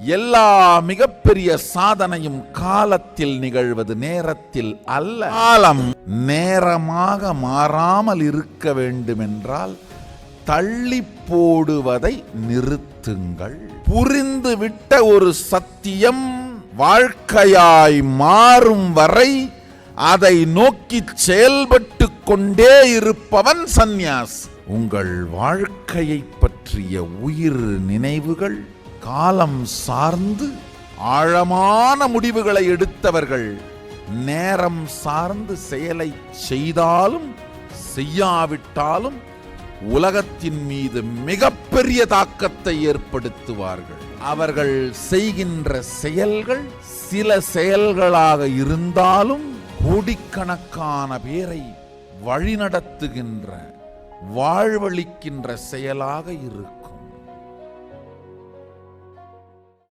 எல்லா மிகப்பெரிய சாதனையும் காலத்தில் நிகழ்வது நேரத்தில் அல்ல. காலம் நேரமாக மாறாமல் இருக்க வேண்டுமென்றால் தள்ளி போடுவதை நிறுத்துங்கள். புரிந்துவிட்ட ஒரு சத்தியம் வாழ்க்கையாய் மாறும் வரை அதை நோக்கி செயல்பட்டு கொண்டே இருப்பவன் சந்நியாஸ் உங்கள் வாழ்க்கையை பற்றிய உயிர் நினைவுகள் காலம் சார்ந்து ஆழமான முடிவுகளை எடுத்தவர்கள் நேரம் சார்ந்து செயலை செய்தாலும் செய்யாவிட்டாலும் உலகத்தின் மீது மிகப்பெரிய தாக்கத்தை ஏற்படுத்துவார்கள். அவர்கள் செய்கின்ற செயல்கள் சில செயல்களாக இருந்தாலும் கோடிக்கணக்கான பேரை வழிநடத்துகின்ற வாழ்வளிக்கின்ற செயலாக இருக்கும்.